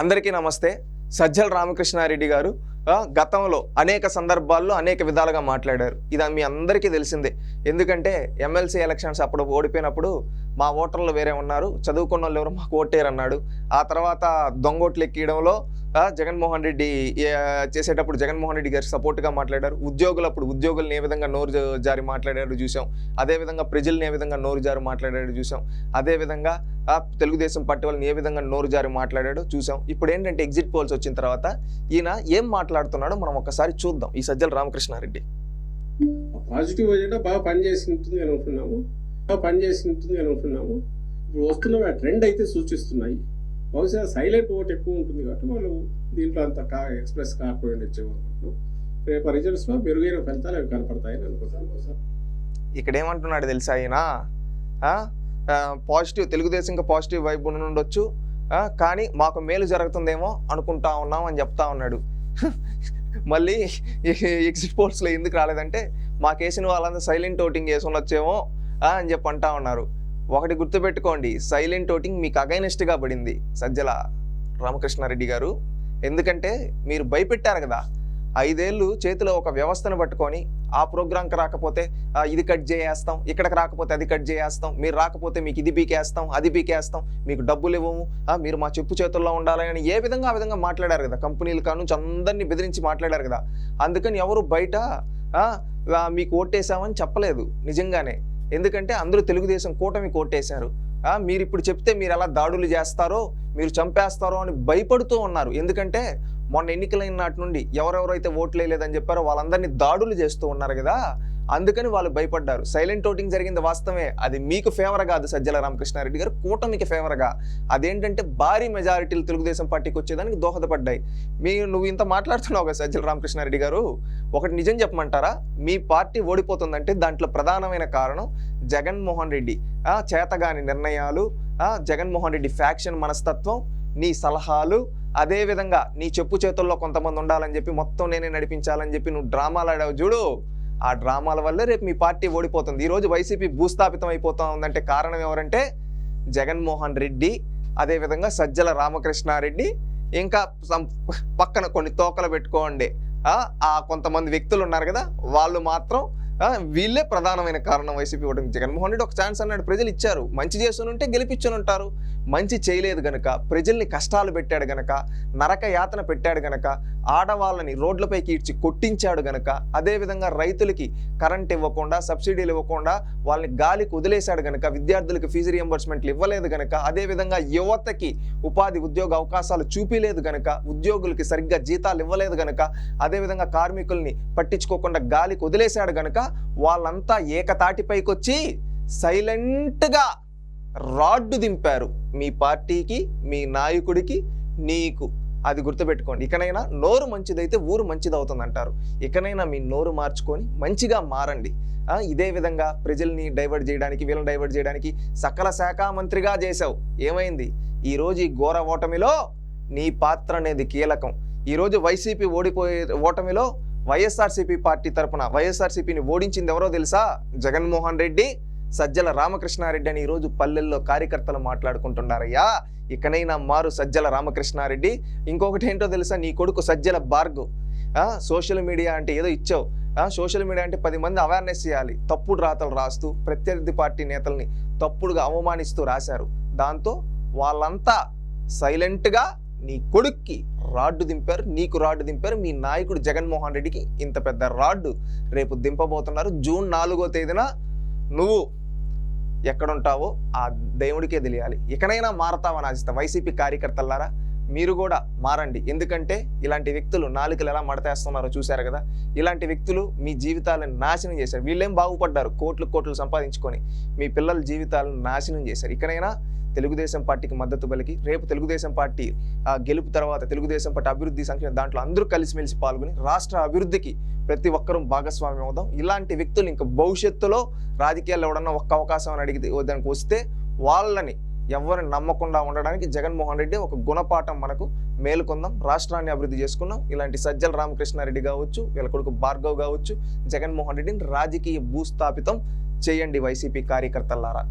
అందరికీ నమస్తే. సజ్జల రామకృష్ణారెడ్డి గారు గతంలో అనేక సందర్భాల్లో అనేక విధాలుగా మాట్లాడారు. ఇది మీ అందరికీ తెలిసిందే. ఎందుకంటే ఎమ్మెల్సీ ఎలక్షన్స్ అప్పుడు ఓడిపోయినప్పుడు మా ఓటర్లు వేరే ఉన్నారు చదువుకున్న వాళ్ళు ఎవరు మాకు ఓటేరు అన్నాడు ఆ తర్వాత దొంగోట్లు ఎక్కియడంలో జగన్మోహన్ రెడ్డి చేసేటప్పుడు జగన్మోహన్ రెడ్డి గారు సపోర్ట్గా మాట్లాడారు. ఉద్యోగులు అప్పుడు ఉద్యోగులను ఏ విధంగా నోరు జారి మాట్లాడారు చూసాం అదేవిధంగా ప్రజల్ని ఏ విధంగా నోరు జారి మాట్లాడాడు చూసాం అదేవిధంగా తెలుగుదేశం పార్టీ వాళ్ళని ఏ విధంగా నోరు జారి మాట్లాడాడో చూసాం ఇప్పుడు ఏంటంటే ఎగ్జిట్ పోల్స్ వచ్చిన తర్వాత ఈయన ఏం మాట్లాడుతున్నాడో మనం ఒకసారి చూద్దాం. ఈ సజ్జల రామకృష్ణారెడ్డి. పాజిటివ్ ఏజెండా బాగా పనిచేసి ఉంటుంది అనుకున్నాము బాగా పనిచేసి ఉంటుంది అనుకున్నాము. ఇప్పుడు వస్తున్న ట్రెండ్ అయితే సూచిస్తున్నాయి. బహుశా సైలెంట్ ఓట్ ఎక్కువ ఉంటుంది కాబట్టి వాళ్ళు దీంట్లో అంత కా ఎక్స్ప్రెస్ కాకపోయి వచ్చేవాళ్ళు రేపు రిజల్ట్స్లో మెరుగైన ఫలితాలు అవి కనపడతాయని అనుకుంటున్నాం. ఇక్కడ ఏమంటున్నాడు తెలుసా ఆయన పాజిటివ్ తెలుగుదేశం ఇంకా పాజిటివ్ వైబ్ ఉండొచ్చు. కానీ మాకు మేలు జరుగుతుందేమో అనుకుంటా ఉన్నాం అని చెప్తా ఉన్నాడు. మళ్ళీ ఎగ్జిట్ పోల్స్లో ఎందుకు రాలేదంటే మాకేసిన వాళ్ళందరూ సైలెంట్ ఓటింగ్ చేసి వచ్చేమో అని చెప్పి అంటా ఉన్నారు. ఒకటి గుర్తుపెట్టుకోండి సైలెంట్ ఓటింగ్ మీకు అగైనెస్ట్గా పడింది సజ్జల రామకృష్ణారెడ్డి గారు. ఎందుకంటే మీరు భయపెట్టారు కదా ఐదేళ్ళు చేతిలో ఒక వ్యవస్థను పట్టుకొని ఆ ప్రోగ్రాంకి రాకపోతే ఇది కట్ చేయేస్తాం ఇక్కడికి రాకపోతే అది కట్ చేయేస్తాం మీరు రాకపోతే మీకు ఇది పీకేస్తాం అది పీకేస్తాం మీకు డబ్బులు ఇవ్వము మీరు మా చెప్పు చేతుల్లో ఉండాలని అని ఏ విధంగా ఆ విధంగా మాట్లాడారు కదా కంపెనీల కానుంచి అందరినీ బెదిరించి మాట్లాడారు కదా. అందుకని ఎవరు బయట మీకు ఓటేసామని చెప్పలేదు నిజంగానే. ఎందుకంటే అందరూ తెలుగుదేశం కూటమి కోటేశారు మీరు ఇప్పుడు చెప్తే మీరు ఎలా దాడులు చేస్తారో మీరు చంపేస్తారో అని భయపడుతూ ఉన్నారు. ఎందుకంటే మొన్న ఎన్నికలైన నాటి నుండి ఎవరెవరైతే ఓట్లు వేయలేదని చెప్పారో వాళ్ళందరినీ దాడులు చేస్తూ ఉన్నారు కదా. అందుకని వాళ్ళు భయపడ్డారు. సైలెంట్ ఓటింగ్ జరిగింది వాస్తవమే. అది మీకు ఫేవర్ కాదు సజ్జల రామకృష్ణారెడ్డి గారు. కూటమికి ఫేవర్గా అదేంటంటే భారీ మెజారిటీలు తెలుగుదేశం పార్టీకి వచ్చేదానికి దోహదపడ్డాయి. మీరు నువ్వు ఇంత మాట్లాడుతున్నావు కదా సజ్జల రామకృష్ణారెడ్డి గారు. ఒకటి నిజం చెప్పమంటారా? మీ పార్టీ ఓడిపోతుందంటే దాంట్లో ప్రధానమైన కారణం జగన్మోహన్ రెడ్డి. చేతగాని నిర్ణయాలు జగన్మోహన్ రెడ్డి ఫ్యాక్షన్ మనస్తత్వం నీ సలహాలు అదేవిధంగా నీ చెప్పు చేతుల్లో కొంతమంది ఉండాలని చెప్పి మొత్తం నేనే నడిపించాలని చెప్పి నువ్వు డ్రామాలు ఆడావు. చూడు. ఆ డ్రామాల వల్లే రేపు మీ పార్టీ ఓడిపోతుంది. ఈరోజు వైసీపీ భూస్థాపితం అయిపోతా ఉందంటే కారణం ఎవరంటే జగన్మోహన్ రెడ్డి అదేవిధంగా సజ్జల రామకృష్ణారెడ్డి. ఇంకా సం- పక్కన కొన్ని తోకలు పెట్టుకోండి. ఆ కొంతమంది వ్యక్తులు ఉన్నారు కదా వాళ్ళు మాత్రం వీళ్ళే ప్రధానమైన కారణం వైసీపీ ఓటమి జగన్మోహన్ రెడ్డి ఒక ఛాన్స్ అన్నాడు ప్రజలు ఇచ్చారు. మంచి చేస్తునుంటే గెలిపించనుంటారు. మంచి చేయలేదు గనక ప్రజల్ని కష్టాలు పెట్టాడు గనక నరక యాతన పెట్టాడు గనక ఆడవాళ్ళని రోడ్లపైకి ఈడ్చి కొట్టించాడు గనక అదేవిధంగా రైతులకి కరెంట్ ఇవ్వకుండా సబ్సిడీలు ఇవ్వకుండా వాళ్ళని గాలికి వదిలేశాడు గనక విద్యార్థులకు ఫీజు రియంబర్స్మెంట్లు ఇవ్వలేదు గనక అదేవిధంగా యువతకి ఉపాధి ఉద్యోగ అవకాశాలు చూపిలేదు గనక ఉద్యోగులకి సరిగ్గా జీతాలు ఇవ్వలేదు గనక అదేవిధంగా కార్మికుల్ని పట్టించుకోకుండా గాలికి వదిలేశాడు గనక వాళ్ళంతా ఏకతాటిపైకొచ్చి సైలెంట్గా రాడ్డు దింపారు మీ పార్టీకి మీ నాయకుడికి నీకు. అది గుర్తుపెట్టుకోండి. ఇకనైనా నోరు మంచిదైతే ఊరు మంచిది అవుతుందంటారు ఇకనైనా మీ నోరు మార్చుకొని మంచిగా మారండి. ఇదే విధంగా ప్రజల్ని డైవర్ట్ చేయడానికి వీళ్ళని డైవర్ట్ చేయడానికి సకల శాఖ మంత్రిగా చేశావు. ఏమైంది? ఈరోజు ఈ ఘోర ఓటమిలో నీ పాత్ర అనేది కీలకం. ఈరోజు వైసీపీ ఓడిపోయే ఓటమిలో వైఎస్ఆర్సీపీ పార్టీ తరపున వైఎస్ఆర్సీపీని ఓడించింది ఎవరో తెలుసా? జగన్మోహన్ రెడ్డి. సజ్జల రామకృష్ణారెడ్డి అని ఈరోజు పల్లెల్లో కార్యకర్తలు మాట్లాడుకుంటున్నారయ్యా. ఇకనైనా మారు సజ్జల రామకృష్ణారెడ్డి. ఇంకొకటి ఏంటో తెలుసా? నీ కొడుకు సజ్జల బార్గు. సోషల్ మీడియా అంటే ఏదో ఇచ్చావు. సోషల్ మీడియా అంటే పది మంది అవేర్నెస్ చేయాలి. తప్పుడు రాతలు రాస్తూ ప్రత్యర్థి పార్టీ నేతల్ని తప్పుడుగా అవమానిస్తూ రాశారు. దాంతో వాళ్ళంతా సైలెంట్గా నీ కొడుక్కి రాడ్డు దింపారు నీకు రాడ్డు దింపారు మీ నాయకుడు జగన్మోహన్ రెడ్డికి ఇంత పెద్ద రాడ్డు రేపు దింపబోతున్నారు. జూన్ నాలుగో తేదీన నువ్వు ఎక్కడుంటావో ఆ దేవుడికే తెలియాలి. ఇకనైనా మారతావని ఆశిస్తా వైసీపీ కార్యకర్తలారా మీరు కూడా మారండి. ఎందుకంటే ఇలాంటి వ్యక్తులు నాలుకలు ఎలా మడతేస్తున్నారో చూశారు కదా? ఇలాంటి వ్యక్తులు మీ జీవితాలను నాశనం చేశారు. వీళ్ళేం బాగుపడ్డారు? కోట్లు కోట్లు సంపాదించుకొని మీ పిల్లల జీవితాలను నాశనం చేశారు. ఇకనైనా తెలుగుదేశం పార్టీకి మద్దతు పలికి రేపు తెలుగుదేశం పార్టీ ఆ, గెలుపు తర్వాత తెలుగుదేశం పార్టీ అభివృద్ధి సంక్షేమ దాంట్లో అందరూ కలిసిమెలిసి పాల్గొని రాష్ట్ర అభివృద్ధికి ప్రతి ఒక్కరూ భాగస్వామ్యం అవుదాం. ఇలాంటి వ్యక్తులు ఇంకా భవిష్యత్తులో రాజకీయాల్లో ఎవడన్నా ఒక్క అవకాశం అని అడిగితే దానికి వస్తే వాళ్ళని ఎవరిని నమ్మకుండా ఉండడానికి జగన్మోహన్ రెడ్డి ఒక గుణపాఠం మనకు మేలుకొందాం. రాష్ట్రాన్ని అభివృద్ధి చేసుకున్నాం. ఇలాంటి సజ్జల రామకృష్ణారెడ్డి కావచ్చు వీళ్ళ కొడుకు భార్గవ్ కావచ్చు జగన్మోహన్ రెడ్డిని రాజకీయ భూస్థాపితం చేయండి వైసీపీ కార్యకర్తలారా